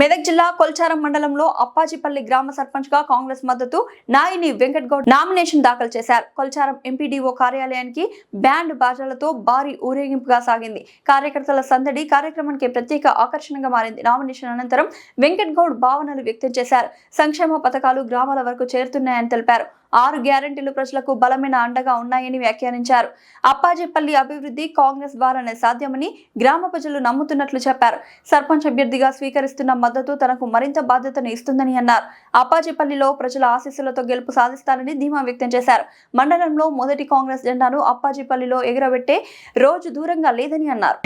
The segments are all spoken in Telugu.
మెదక్ జిల్లా కొల్చారం మండలంలో అప్పాజిపల్లి గ్రామ సర్పంచ్గా కాంగ్రెస్ మద్దతు నాయిని వెంకట్ గౌడ్ నామినేషన్ దాఖలు చేశారు. కొల్చారం ఎంపీడీఓ కార్యాలయానికి బ్యాండ్ బాజాలతో భారీ ఊరేగింపుగా సాగింది. కార్యకర్తల సందడి కార్యక్రమానికి ప్రత్యేక ఆకర్షణగా మారింది. నామినేషన్ అనంతరం వెంకట్ గౌడ్ భావనలు వ్యక్తం చేశారు. సంక్షేమ పథకాలు గ్రామాల వరకు చేరుతున్నాయని తెలిపారు. ఆరు గ్యారంటీలు ప్రజలకు బలమైన అండగా ఉన్నాయని వ్యాఖ్యానించారు. అప్పాజిపల్లి అభివృద్ధి కాంగ్రెస్ ద్వారానే సాధ్యమని గ్రామ ప్రజలు నమ్ముతున్నట్లు చెప్పారు. సర్పంచ్ అభ్యర్థిగా స్వీకరిస్తున్న మద్దతు తనకు మరింత బాధ్యతను ఇస్తుందని అన్నారు. అప్పాజిపల్లిలో ప్రజల ఆశీస్సులతో గెలుపు సాధిస్తారని ధీమా వ్యక్తం చేశారు. మండలంలో మొదటి కాంగ్రెస్ జెండాను అప్పాజిపల్లిలో ఎగురబెట్టే రోజు దూరంగా లేదని అన్నారు.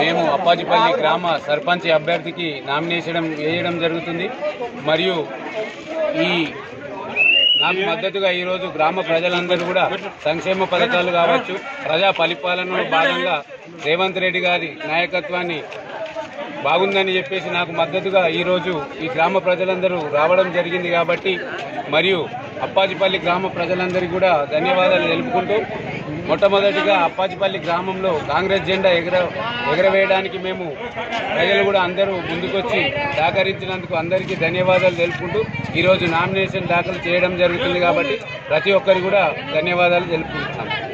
మేము అప్పాజిపల్లి గ్రామ సర్పంచ్ అభ్యర్థికి నామినేషన్ వేయడం జరుగుతుంది. మరియు ఈ నాకు మద్దతుగా ఈరోజు గ్రామ ప్రజలందరూ కూడా సంక్షేమ పథకాలు కావచ్చు ప్రజా పరిపాలనలో భాగంగా రేవంత్ రెడ్డి గారి నాయకత్వాన్ని బాగుందని చెప్పేసి నాకు మద్దతుగా ఈరోజు ఈ గ్రామ ప్రజలందరూ రావడం జరిగింది కాబట్టి మరియు అప్పాజిపల్లి గ్రామ ప్రజలందరికీ కూడా ధన్యవాదాలు తెలుపుకుంటూ మొట్టమొదటిగా అప్పాజిపల్లి గ్రామంలో కాంగ్రెస్ జెండా ఎగర ఎగరవేయడానికి మేము ప్రజలు కూడా అందరూ ముందుకొచ్చి సహకరించినందుకు అందరికీ ధన్యవాదాలు తెలుపుకుంటూ ఈరోజు నామినేషన్ దాఖలు చేయడం జరుగుతుంది కాబట్టి ప్రతి ఒక్కరికి కూడా ధన్యవాదాలు తెలుపుకుంటున్నాను